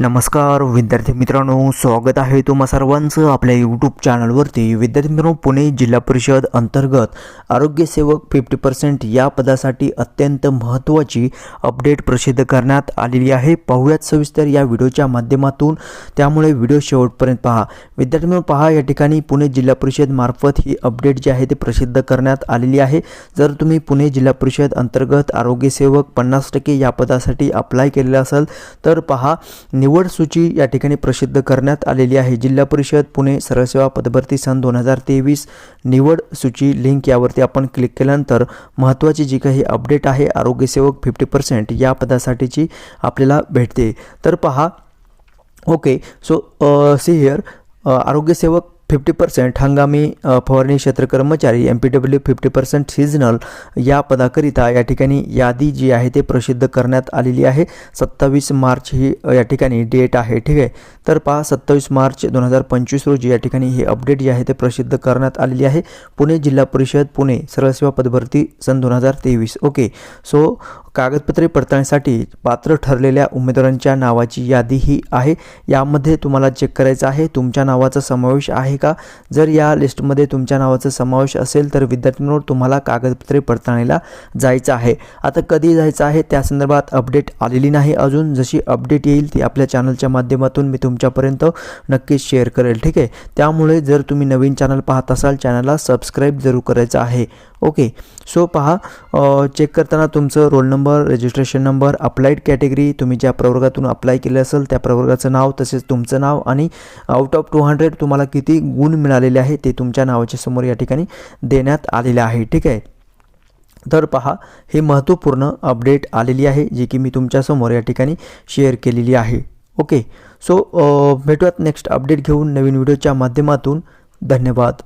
नमस्कार विद्यार्थी मित्रांनो स्वागत आहे तुम्हा सर्वांचं आपल्या यूट्यूब चॅनलवरती विद्यार्थी मित्रांनो पुणे जिल्हा परिषद अंतर्गत आरोग्यसेवक फिफ्टी पर्सेंट या पदासाठी अत्यंत महत्त्वाची अपडेट प्रसिद्ध करण्यात आलेली आहे. पाहूयात सविस्तर या व्हिडिओच्या माध्यमातून. त्यामुळे व्हिडिओ शेवटपर्यंत पहा. विद्यार्थी मित्रांनो पहा या ठिकाणी पुणे जिल्हा परिषद मार्फत ही अपडेट जी आहे ते प्रसिद्ध करण्यात आलेली आहे. जर तुम्ही पुणे जिल्हा परिषद अंतर्गत आरोग्यसेवक पन्नास टक्के या पदासाठी अप्लाय केलेलं असेल तर पहा निवड सूची या ठिकाणी प्रसिद्ध करण्यात आलेली आहे. जिल्हा परिषद पुणे सरसेवा पदभरती सन दोन हजार तेवीस निवड सूची लिंक यावरती आपण क्लिक केल्यानंतर महत्त्वाची जी काही अपडेट आहे आरोग्यसेवक फिफ्टी पर्सेंट या पदासाठीची आपल्याला भेटते. तर पहा ओके सो सी हिअर आरोग्यसेवक फिफ्टी पर्सेंट हंगामी फवारणी क्षेत्र कर्मचारी M P W fifty percent seasonal या पदाकरिता या ठिकाणी यादी जी आहे ते प्रसिद्ध करण्यात आलेली आहे. सत्तावीस मार्च ही या ठिकाणी डेट आहे ठीक आहे? तर पहा सत्तावीस मार्च दोन हजार पंचवीस रोजी या ठिकाणी ही अपडेट जी आहे ते प्रसिद्ध करण्यात आलेली आहे. पुणे जिल्हा परिषद पुणे सरळसेवा पदभरती सन दोन हजार तेवीस ओके? सो कागदपत्रे पडताळणीसाठी पात्र ठरलेल्या उमेदवारांच्या नावाची यादी ही आहे. यामध्ये तुम्हाला चेक करायचं आहे. तुमच्या नावाचा समावेश आहे का? जर या लिस्टमध्ये तुमच्या नावाचा समावेश असेल तर विद्यार्थ्यांवर तुम्हाला कागदपत्रे पडताळणीला जायचं आहे. आता कधी जायचं आहे? त्या संदर्भात अपडेट आलेली नाही अजून. जशी अपडेट येईल ती आपल्या चॅनलच्या माध्यमातून मी तुमच्यापर्यंत नक्कीच शेअर करेल. ठीक आहे? त्यामुळे जर तुम्ही नवीन चॅनल पाहत असाल चॅनलला सबस्क्राईब जरूर करायचं आहे. ओके सो पहा चेक करताना तुमचं roll number registration number applied category तुम्ही ज्या प्रवर्गातून अप्लाय केलं असेल त्या प्रवर्गाचं नाव तसेच तुमचं नाव आणि आउट ऑफ टू हंड्रेड तुम्हाला किती गुण मिळालेले आहे ते तुमच्या नावाच्या समोर या ठिकाणी देण्यात आलेलं आहे ठीक आहे? तर पहा हे महत्त्वपूर्ण अपडेट आलेली आहे जी की मी तुमच्यासमोर या ठिकाणी शेअर केलेली आहे. ओके सो भेटूयात नेक्स्ट अपडेट घेऊन नवीन व्हिडिओच्या माध्यमातून. धन्यवाद.